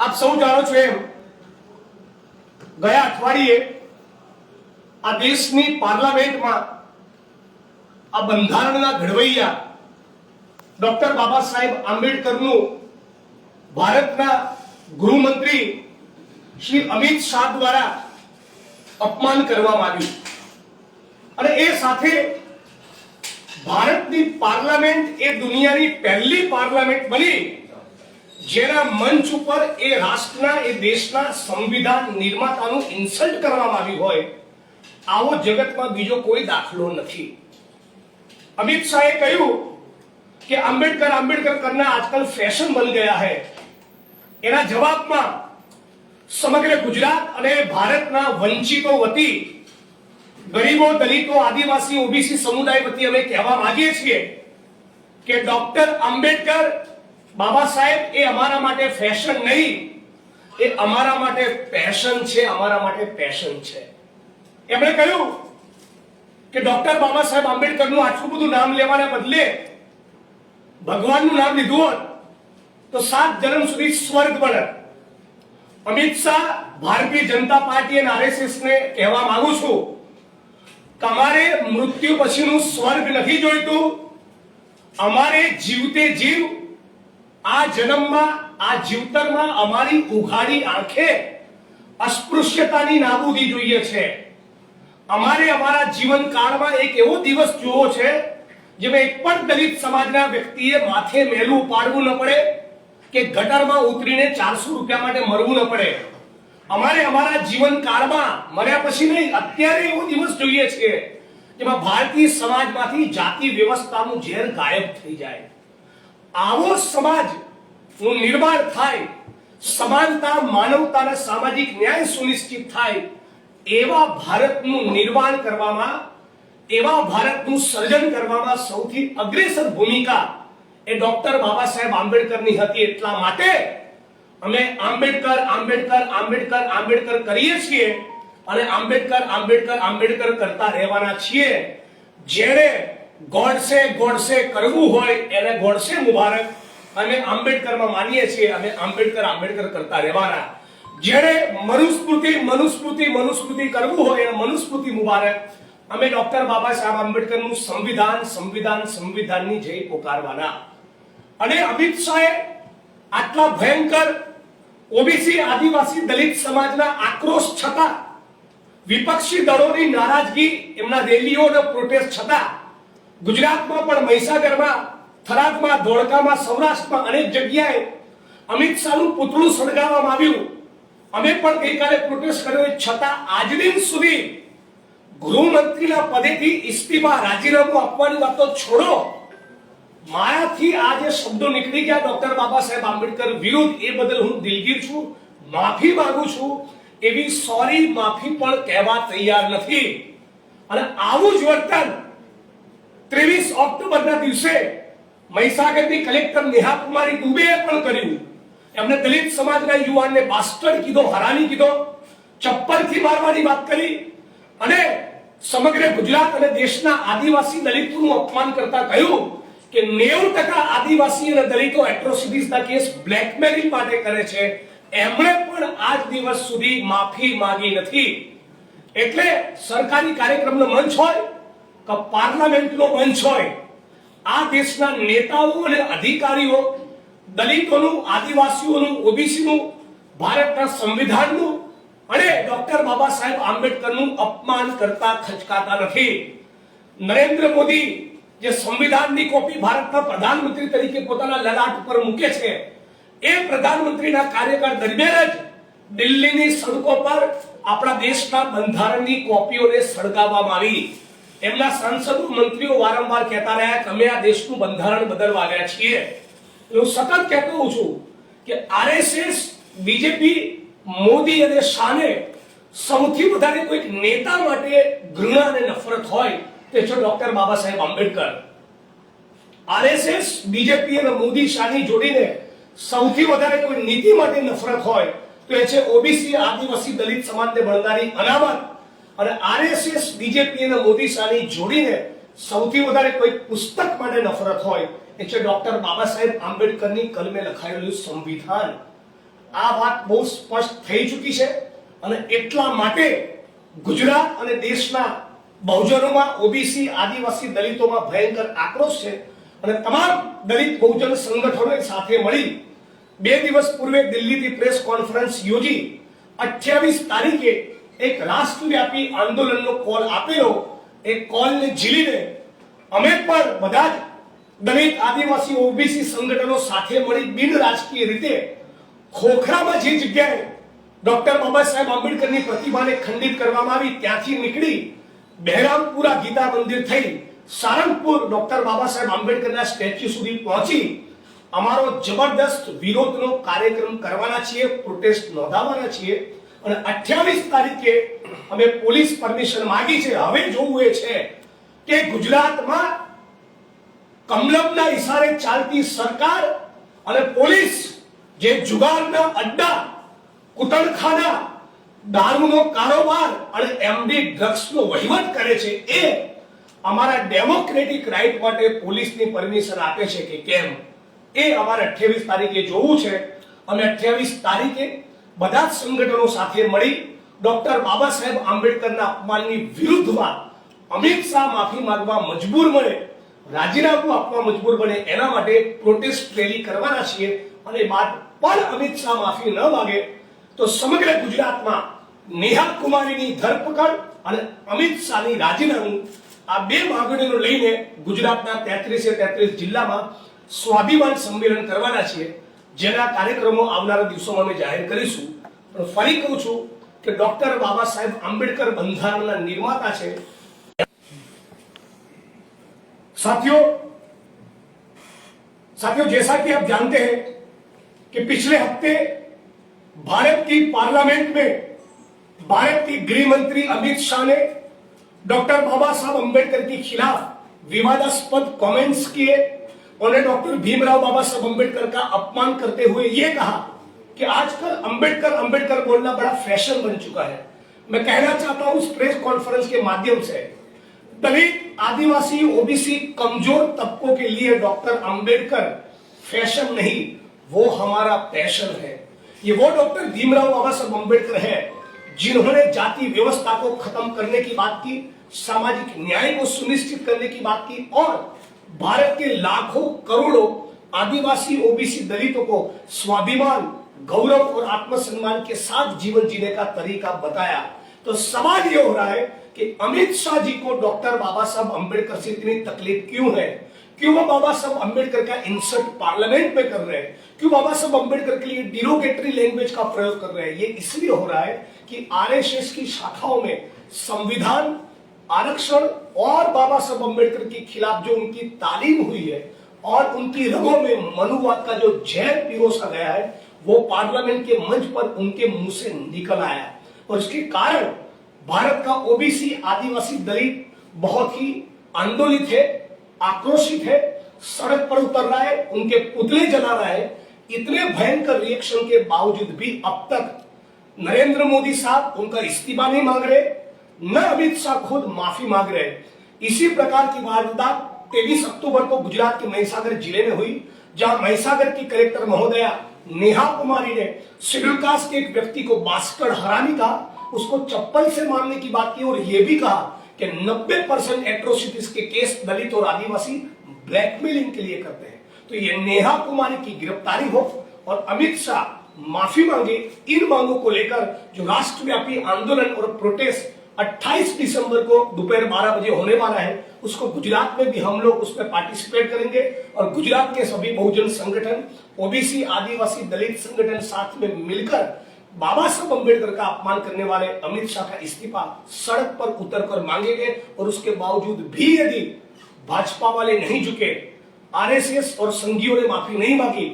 આપ સૌ જાણો છો એમ, ગયા અઠવાડિયે આ દેશની પાર્લામેન્ટમાં આ બંધારણના ઘડવૈયા ડોક્ટર બાબા સાહેબ આંબેડકરનું ભારતના ગૃહમંત્રી શ્રી અમિત શાહ દ્વારા અપમાન કરવામાં આવ્યું. અને એ સાથે ભારતની પાર્લામેન્ટ એ દુનિયાની પહેલી પાર્લામેન્ટ બની. જેના મંચ ઉપર એ રાષ્ટ્રના, એ દેશના સંવિધાન નિર્માતાનું ઇન્સલ્ટ કરવામાં આવ્યું હોય, આવો જગતમાં બીજો કોઈ દાખલો નથી. અમિત શાહે કહ્યું કે આંબેડકર આંબેડકર કરના આજકાલ ફેશન બન ગયા છે. એના જવાબમાં સમગ્ર ગુજરાત અને ભારતના વંચિતો વતી, ગરીબો, દલિતો, આદિવાસી, ઓબીસી સમુદાય વતી અમે કહેવા માંગીએ છીએ કે ડોક્ટર આંબેડકર બાબા સાહેબ, એ અમારા માટે ફેશન નહીં. એ અમારા માટે પેશન છે, અમારા માટે પેશન છે. એમણે કહ્યું કે ડોક્ટર બાબા સાહેબ આંબેડકરનું આટલું બધું નામ લેવાના બદલે ભગવાનનું નામ લીધું હોત, તો સાત જન્મ સુધી સ્વર્ગ બને અમિત શાહ, ભારતીય જનતા પાર્ટી અને આરએસએસ ને કહેવા માંગુ છું તમારે મૃત્યુ પછીનું સ્વર્ગ નથી જોઈતું. અમારે જીવતે જીવ આ જન્મમાં, આ જીવતરમાં અમારી ઉઘાડી આંખે અસ્પૃશ્યતાની નાબૂદી જોઈએ છે. અમારે અમારા જીવનકાળમાં એક એવો દિવસ જોવો છે, જેમાં એક પણ દલિત સમાજના વ્યક્તિએ માથે મેલું પાડવું ન પડે કે ગટરમાં ઉતરીને ચારસો રૂપિયા માટે મરવું ન પડે. અમારે અમારા જીવનકાળમાં મર્યા પછી નહીં, અત્યારે એવો દિવસ જોઈએ છે, જેમાં ભારતીય સમાજમાંથી જાતિ વ્યવસ્થાનું ઝેર ગાયબ થઈ જાય. આવો સમાજનું નિર્માણ થાય, સમાનતા, માનવતાના સામાજિક ન્યાય સુનિશ્ચિત થાય, એવા ભારતનું નિર્માણ કરવામાં, એવા ભારતનું સર્જન કરવામાં સૌથી અગ્રેસર ભૂમિકા એ ડોક્ટર બાબા સાહેબ આંબેડકરની હતી એટલા માટે અમે આંબેડકર આંબેડકર આંબેડકર આંબેડકર કરીએ છીએ અને આંબેડકર આંબેડકર આંબેડકર કરતા રહેવાના છીએ. જેણે ગોડસે ગોડસે કરવું હોય એને ગોડસે મુબારક. અમે આંબેડકરમાં માનીએ છીએ અમે આંબેડકર આંબેડકર કરતા રહેવાના. જેણે મનુસ્મૃતિ મનુસ્મૃતિ મનુસ્મૃતિ કરવું હોય એને મનુસ્મૃતિ મુબારક. અમે ડોક્ટર બાબા સાહેબ આંબેડકરનું સંવિધાન સંવિધાન, સંવિધાનની જય પોકારવાના. અને અમિત શાહે આટલા ભયંકર ઓબીસી આદિવાસી દલિત સમાજના આક્રોશ છતાં વિપક્ષી દળોની નારાજગી એમના રેલીઓ અને પ્રોટેસ્ટ છતાં ગુજરાતમાં પણ મહીસાગરમાં, થરાદમાં, ધોળકામાં, સૌરાષ્ટ્રમાં અનેક જગ્યાએ અમિત શાહનું પુતળું સળગાવવામાં આવ્યું. અમે પણ ગઈકાલે પ્રોટેસ્ટ કર્યો છતાં આજ દિન સુધી ગૃહમંત્રીના પદેથી ઇસ્તીફા રાજીનામું આપવાની વાતો છોડો. મારાથી આ જે શબ્દો નીકળી ગયા ડોક્ટર બાબા સાહેબ આંબેડકર વિરુદ્ધ, એ બદલ હું દિલગીર છું, માફી માંગુ છું, એવી સોરી માફી પણ કહેવા તૈયાર નથી. અને આવું જ વર્તન ત્રેવીસ ઓક્ટોબરના દિવસે મહીસાગરની કલેક્ટર નેહા કુમારી દુબેએ પણ કર્યું. એમને દલિત સમાજના યુવાનને બાસ્ટર્ડ કીધો હરાની કીધો ચપ્પલથી મારવાની વાત કરી અને સમગ્ર ગુજરાત અને દેશના આદિવાસી દલિતોનું અપમાન કરતા કહ્યું કે નેવું ટકા આદિવાસી અને દલિતો એટ્રોસિટીઝના કેસ બ્લેકમેલિંગ માટે કરે છે. એમણે પણ આજ દિવસ સુધી માફી માંગી નથી. એટલે સરકારી કાર્યક્રમનો મંચ હોય કે પાર્લામેન્ટનો બંચ હોય. આ દેશના નેતાઓ અને અધિકારીઓ, દલિતોનું, આદિવાસીઓનું, ઓબીસીનું, ભારતના સંવિધાનનું અને ડોક્ટર બાબા સાહેબ આંબેડકરનું અપમાન કરતા ખચકાતા નથી. નરેન્દ્ર મોદી જે સંવિધાનની કોપી ભારતના પ્રધાનમંત્રી તરીકે પોતાના લલાટ ઉપર મૂકે છે, એ પ્રધાનમંત્રીના કાર્યકાળ દરમિયાન જ દિલ્હીની સડકો પર આપણા દેશના બંધારણની કોપીઓને સળગાવવામાં આવી. એમના સાંસદો મંત્રીઓ વારંવાર કહેતા રહ્યા કે અમે આ દેશનું બંધારણ બદલવા આવ્યા છીએ. હું સતત કહેતો હોઉં છું કે આરએસએસ, બીજેપી, મોદી અને શાહને સૌથી વધારે કોઈક નેતા માટે ઘૃણા અને નફરત હોય તે છે doctor Baba Saheb Ambedkar. RSS, BJP અને મોદી શાહની જોડીને સૌથી વધારે કોઈ નીતિ માટે નફરત હોય તો એ છે ઓબીસી આદિવાસી દલિત સમાજને ભણનારી અનામત. અને આરએસએસ બીજેપી અને મોદી સાની જોડીને સૌથી વધારે કોઈ પુસ્તક માટે નફરત હોય, એ છે ડોક્ટર બાબા સાહેબ આંબેડકરની કલમે લખાયેલું સંવિધાન. આ વાત બહુ સ્પષ્ટ થઈ ચૂકી છે અને એટલા માટે ગુજરાત અને દેશના બહુજનોમાં ઓબીસી આદિવાસી દલિતોમાં ભયંકર આક્રોશ છે અને તમામ દલિત બહુજન સંગઠનોએ સાથે મળી બે દિવસ પૂર્વે દિલ્હીથી પ્રેસ કોન્ફરન્સ યોજી અઠ્યાવીસ તારીખે એક રાષ્ટ્રવ્યાપી આંદોલનનો કોલ આપેલો, એ કોલને ઝીલીને અમે પણ બધા જ દલિત આદિવાસી ઓબીસી સંગઠનો સાથે મળી બિન રાજકીય રીતે ખોખરામાં જે જગ્યાએ ડોક્ટર બાબા સાહેબ આંબેડકરની પ્રતિમાને ખંડિત કરવામાં આવી, ત્યાંથી નીકળી બહેરામપુરા ગીતા મંદિર થઈ સારંગપુર ડોક્ટર બાબા સાહેબ આંબેડકરના સ્ટેચ્યુ સુધી પહોંચી અમારો જબરદસ્ત વિરોધનો કાર્યક્રમ કરવાના છીએ, પ્રોટેસ્ટ નોંધાવવાના છીએ. અને અઠ્યાવીસ તારીખે અમે પોલીસ પરમિશન માંગી છે. હવે જોવું એ છે કે ગુજરાતમાં કમલમના ઇશારે ચાલતી સરકાર અને પોલીસ જે જુગારના અડ્ડા, કુટણખાના, દારૂનો કારોબાર અને એમડી ડ્રગ્સનો વહીવટ કરે છે એ અમારા ડેમોક્રેટિક રાઇટ માટે પોલીસની પરમિશન આપે છે કે કેમ? એ અમારે અઠ્યાવીસ તારીખે જોવું છે. અને અઠ્યાવીસ તારીખે બધા જ સંગઠનો સાથે મળી ડોક્ટર બાબા સાહેબ આંબેડકરના અપમાનની વિરુદ્ધમાં અમિત શાહ માફી માંગવા મજબૂર મળે રાજીનામું આપવા મજબૂર બને, એના માટે પ્રોટેસ્ટ રેલી કરવાના છીએ અને બાદ પણ અમિત શાહ માફી ન માગે, તો સમગ્ર ગુજરાતમાં નેહા કુમારીની ધરપકડ અને અમિત શાહની રાજીનામું આ બે માગણીઓ લઈને ગુજરાતના તેત્રીસે તેત્રીસ જિલ્લામાં સ્વાભિમાન સંમેલન કરવાના છીએ. જેના કાર્યક્રમો આવનારા દિવસોમાં અમે જાહેર કરીશું પણ ફરી કહું છું કે ડોક્ટર બાબા સાહેબ આંબેડકર બંધારણના નિર્માતા છે साथियों साथियों जैसा कि आप जानते हैं कि पिछले हफ्ते भारत की पार्लियामेंट में भारत के गृह मंत्री अमित शाह ने डॉक्टर बाबा साहब अंबेडकर के खिलाफ विवादास्पद कमेंट्स किए उन्होंने डॉक्टर भीमराव बाबा साहब अंबेडकर का अपमान करते हुए ये कहा कि आजकल अंबेडकर अंबेडकर बोलना बड़ा फ़ैशन बन चुका है। मैं कहना चाहता हूँ इस प्रेस कॉन्फ्रेंस के माध्यम से, दलित, आदिवासी ओबीसी कमज़ोर तबकों के लिए डॉक्टर अंबेडकर फ़ैशन नहीं, वो हमारा पैशन है। ये वो डॉक्टर भीमराव बाबा साहब अंबेडकर है, जिन्होंने जाति व्यवस्था को खत्म करने की बात की, सामाजिक न्याय को सुनिश्चित करने की बात की, और भारत के लाखों करोड़ों आदिवासी ओबीसी दलितों को स्वाभिमान, गौरव और आत्मसम्मान के साथ जीवन जीने का तरीका बताया। तो सवाल ये हो रहा है कि अमित शाह जी को डॉक्टर बाबा साहब अंबेडकर से इतनी तकलीफ़ क्यों है? क्यों वो बाबा साहब अंबेडकर का इंसर्ट पार्लियामेंट में कर रहे हैं? क्यों बाबा साहब अंबेडकर के लिए डिरोगेटरी लैंग्वेज का प्रयोग कर रहे हैं? ये इसलिए हो रहा है कि आरएसएस की शाखाओं में संविधान, आरक्षण और बाबा साहब अंबेडकर के खिलाफ जो उनकी तालीम हुई है और उनकी रगों में मनुवाद का जो जहर पिरोसा गया है, वो पार्लियामेंट के मंच पर उनके मुँह से निकल आया। और इसके कारण भारत का ओबीसी आदिवासी दलित बहुत ही आंदोलित है, आक्रोशित है, सड़क पर उतर रहा है, उनके पुतले जला रहा है। इतने भयंकर रिएक्शन के बावजूद भी अब तक नरेंद्र मोदी साहब उनका इस्तीफा नहीं मांग रहे। न अमित शाह खुद माफ़ी मांग रहे इसी प्रकार की वारदात तेईस अक्टूबर को गुजरात के महिसागर ज़िले में हुई, जहाँ महिसागर की कलेक्टर महोदया नेहा कुमारी ने शेड्यूल कास्ट के एक व्यक्ति को बास्कर हरानी कहा, उसको चप्पल से मारने की बात की और यह भी कहा कि 90 परसेंट एट्रोसिटीज के केस दलित और आदिवासी ब्लैकमेलिंग के लिए करते हैं। तो ये नेहा कुमारी की गिरफ्तारी हो और अमित शाह माफ़ी मांगे इन मांगों को लेकर जो राष्ट्रव्यापी आंदोलन और प्रोटेस्ट 28 दिसंबर को दोपहर 12 बजे होने वाला है। उसको गुजरात में भी हम लोग उसमें पार्टिसिपेट करेंगे। और गुजरात के सभी बहुजन संगठन, ओबीसी, आदिवासी, दलित संगठन साथ में मिलकर बाबा साहब अंबेडकर का अपमान करने वाले अमित शाह का इस्तीफा सड़क पर उतर कर मांगेंगे। और उसके बावजूद भी यदि भाजपा वाले नहीं झुके, आरएसएस और संघियों ने माफ़ी नहीं मांगी,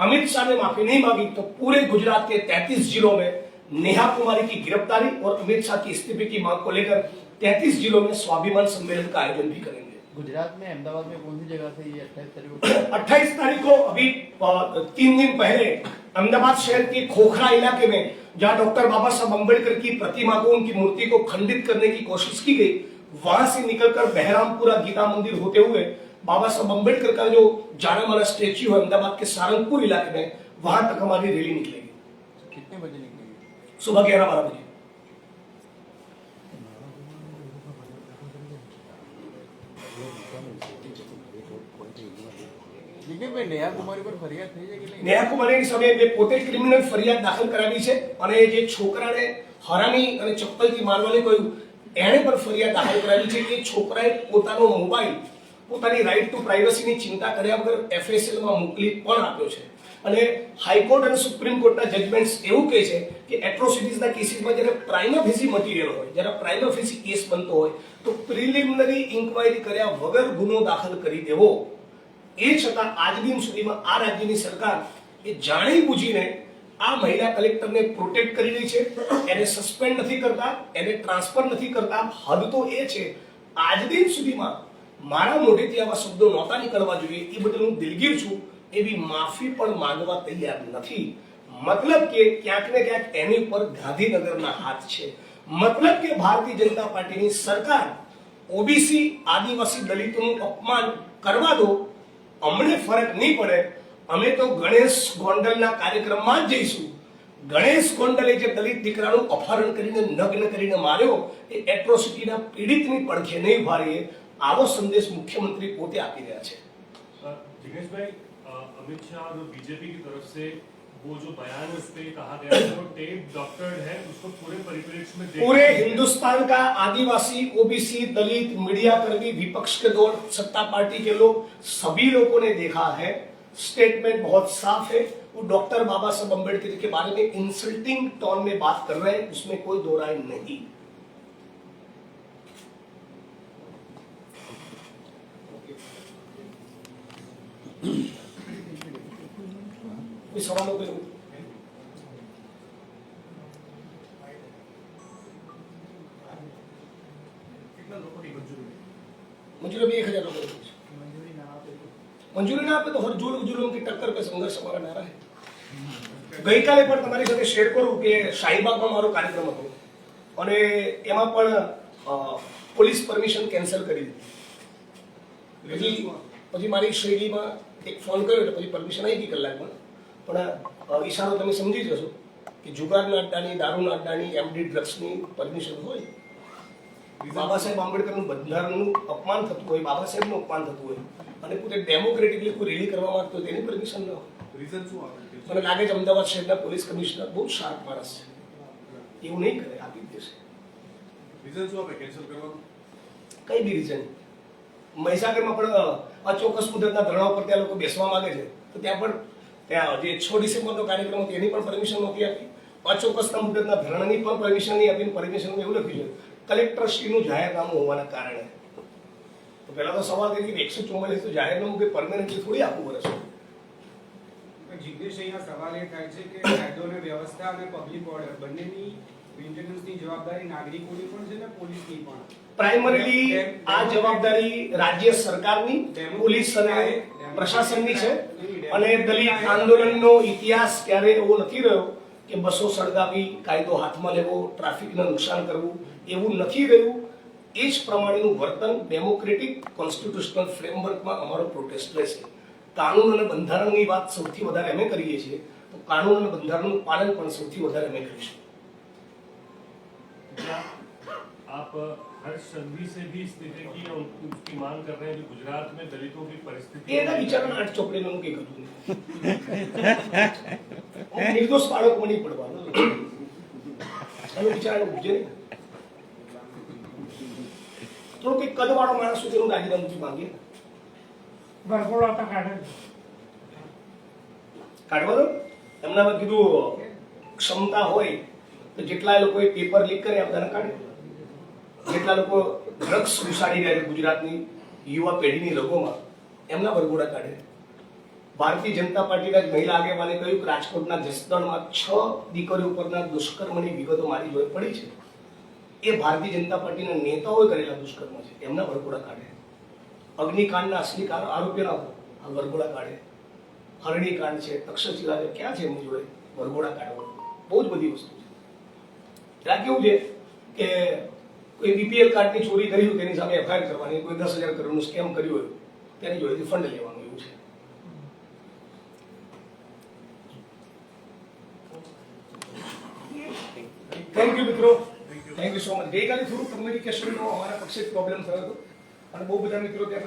अमित शाह ने माफ़ी नहीं मांगी तो पूरे गुजरात के 33 जिलों में नेहा कुमारी की गिरफ्तारी और अमित शाह की इस्तीफे की मांग को लेकर 33 जिलों में स्वाभिमान सम्मेलन का आयोजन भी करेंगे। गुजरात में अहमदाबाद में कौन सी जगह से ये अट्ठाईस तारीख को? अट्ठाईस तारीख को अभी तीन दिन पहले अहमदाबाद शहर के खोखरा इलाके में जहाँ डॉक्टर बाबा साहब अंबेडकर की प्रतिमा को उनकी मूर्ति को खंडित करने की कोशिश की गई वहाँ से निकलकर बहरामपुरा गीता मंदिर होते हुए बाबा साहब अंबेडकर का जो जाना माना स्टेच्यू है अहमदाबाद के सारंगपुर इलाके में वहाँ तक हमारी रैली निकलेगी। कितने बजे सुबह ग्यारह बारह बजे જીગરભાઈ નેહા કુમારી પર ફરિયાદ થઈ છે કે નહીં નેહા કુમારીની સામે મેં પોતે ક્રિમિનલ ફરિયાદ દાખલ કરાવી છે અને જે છોકરાને હરામી અને ચપ્પલથી મારવાની કહ્યું એણે પણ ફરિયાદ દાખલ કરાવી છે કે છોકરાએ પોતાનો મોબાઈલ પોતાની રાઈટ ટુ પ્રાઇવસીની ચિંતા કર્યા વગર એફએસએલમાં મોકલી પણ આપ્યો છે. અને હાઈકોર્ટ અને સુપ્રીમ કોર્ટના જજમેન્ટ્સ એવું કહે છે કે એટ્રોસિટીઝના કેસીસમાં જ્યારે પ્રાઇમા ફેસી મટીરિયલ હોય, જ્યારે પ્રાઇમા ફેસી કેસ બનતો હોય, તો પ્રિલિમિનરી ઇન્ક્વાયરી કર્યા વગર ગુનો દાખલ કરી દેવો. એ છતાં આજ દિન સુધીમાં આ રાજ્યની સરકાર એ જાણી બુજીને આ મહિલા કલેક્ટરને પ્રોટેક્ટ કરી રહી છે. એને સસ્પેન્ડ નથી કરતા, એને ટ્રાન્સફર નથી કરતા. હદ તો એ છે, આજ દિન સુધીમાં મારા મોઢેથી આવા શબ્દો નહોતા નીકળવા જોઈએ. એ બદલ હું દિલગીર છું. એવી માફી પણ માંગવા તૈયાર નથી. મતલબ કે ક્યાંક ને ક્યાંક એની પર ગાંધીનગરના હાથ છે. મતલબ કે ભારતીય જનતા પાર્ટીની સરકાર ઓબીસી આદિવાસી દલિતોનું અપમાન કરવા દો, અમને ફરક નહીં પડે. અમે તો ગણેશ ગોંડલના કાર્યક્રમમાં જ જઈશું. ગણેશ ગોંડલે જે દલિત દીકરાનું અપહરણ કરીને નગ્ન કરીને માર્યો, એ એટ્રોસિટીના પીડિતની પડખે નહીં ભારીએ આવો સંદેશ મુખ્યમંત્રી પોતે આપી રહ્યા છે जिग्नेश भाई अ, अमित शाह और बीजेपी की तरफ से वो जो बयान है उस पे कहा गया है वो टेप डॉक्टर्ड है उसको पूरे परिप्रेक्ष्य में देख- पूरे हिंदुस्तान का आदिवासी ओबीसी दलित मीडिया कर्मी विपक्ष के दौर सत्ता पार्टी के लोग सभी लोगों ने देखा है स्टेटमेंट बहुत साफ है वो डॉक्टर बाबा साहब अम्बेडकर के बारे में इंसल्टिंग टोन में बात कर रहे हैं उसमें कोई दो राय नहीं કોઈ સવાલો કર્યો મંજૂરી બે એક હજાર મંજૂરી ના આપે તો હર જોડ જુલમ ટક્કર પે સંઘર્ષ અમારા નારા ગઈકાલે પણ તમારી સાથે શેર કરું કે શાહીબાગમાં મારો કાર્યક્રમ હતો અને એમાં પણ પોલીસ પરમિશન કેન્સલ કરી દીધી પછી મારી શૈલીમાં એક ફોન કર્યો એટલે પછી પરમિશન આવી ગઈ કલાકમાં. પણ ઈશારો તમે સમજી જશો કે જુગારના અડ્ડાની દારૂના અડ્ડાની એમડી ડ્રગ્સની પરમિશન હોય. બાબા સાહેબ આંબેડકરનું બંધારણનું અપમાન થતું હોય બાબા સાહેબનું અપમાન થતું હોય અને પોતે ડેમોક્રેટિકલી કોઈ રેલી કરવા માંગતો હોય તેની પરમિશન ન હોય. રીઝન શું આવે મને લાગે છે અમદાવાદ શહેરના પોલીસ કમિશનર બહુ શાર્પ માણસ છે. એવું નહીં કરે આપી દેશે રીઝન શું આપે? કેન્સલ કરવાનું? કઈ બી રીઝન મહીસાગરમાં પણ અચોક્કસ મુદતના ધરણા ઉપર ત્યાં લોકો બેસવા માંગે છે. તો ત્યાં પણ, ત્યાં જે છ ડિસેમ્બરનો કાર્યક્રમ હતો, એની પણ પરમિશન નહોતી આપી. અચોક્કસના મુદતના ધરણાની પણ પરમિશન નહીં આપીને પરમિશન એવું લખ્યું છે. કલેક્ટરશ્રીનું જાહેરનામું હોવાના કારણે. તો પહેલા તો સવાલ થઈ કે એકસો ચુમ્માલીસ તો જાહેરનામું કે પરમેનન્ટલી થોડી આપવું પડે છે. જિજ્ઞેશ અહીંયા સવાલ એ થાય છે કે કાયદો અને વ્યવસ્થા અને પબ્લિક ઓર્ડર બંનેની મેન્ટેનન્સની જવાબદારી નાગરિકોની પણ છે ને પોલીસની પણ. પ્રાઇમરીલી આ જવાબદારી રાજ્ય સરકારની પોલીસ અને પ્રશાસનની છે. અને દલિત આંદોલનનો ઇતિહાસ ક્યારે એવો નથી રહ્યો કે બસો સળગાવી કાયદો હાથમાં લેવો ટ્રાફિકને નુકસાન કરવું એવું નથી રહ્યું. એ જ પ્રમાણેનું વર્તન ડેમોક્રેટિક કોન્સ્ટિટ્યુશનલ ફ્રેમવર્કમાં અમારો પ્રોટેસ્ટ રહેશે. કાનૂન અને બંધારણની વાત સૌથી વધારે અમે કરીએ છીએ. તો કાનૂન અને બંધારણનું પાલન પણ સૌથી વધારે અમે કરીશું. आप हर्ष संघवी से भी इस्तीफे की या उन- उसकी मांग कर रहे हैं जो गुजरात में दलितों की परिस्थिति એના વિચારોને આઠ ચોપડીને હું કઈ કરું નહીં હું નિર્દોષ બાળકો નહીં પડવાનું એનો વિચાર ઉપજે નહીં થોડું કંઈક કદવાળો માણસ સુધી હું રાજીનામું માંગીએ ગરગોળા તો કાઢે કાઢવા દો એમનામાં કીધું ક્ષમતા હોય તો જેટલા લોકોએ પેપર લીક કરે આ બધાને કાઢે જેટલા લોકો ડ્રગ્સ ઘુસાડી રહ્યા ગુજરાતની યુવા પેઢીની લોકોમાં એમના વરઘોડા કાઢે. ભારતીય જનતા પાર્ટીના મહિલા આગેવાને કહ્યું કે રાજકોટના જસદણમાં છ દીકરીઓ પરના દુષ્કર્મની વિગતો મારી જોઈ પડી છે. એ ભારતીય જનતા પાર્ટીના નેતાઓએ કરેલા દુષ્કર્મ છે. એમના વરઘોડા કાઢે. અગ્નિકાંડના અસલી આરોપીના વરઘોડા કાઢે. હરણી કાંડ છે તક્ષશિલા છે ક્યાં છે એમની જોડે વરઘોડા કાઢવા? બહુ જ બધી વસ્તુ. છે કેવું છે કે કોઈ બીપીએલ કાર્ડની ચોરી કરી તેની સામે એફઆઈઆર કરવાની, કોઈ દસ હજાર કરોડનું સ્કેમ કર્યું હોય, તેની જોડેથી ફંડ લેવાનું એવું છે. થેન્ક યુ મિત્રો. થેન્ક યુ સો મચ ગઈકાલે થોડું કમ્યુનિકેશનનો અમારા પક્ષે પ્રોબ્લેમ થયો હતો. અને બહુ બધા મિત્રો ત્યાં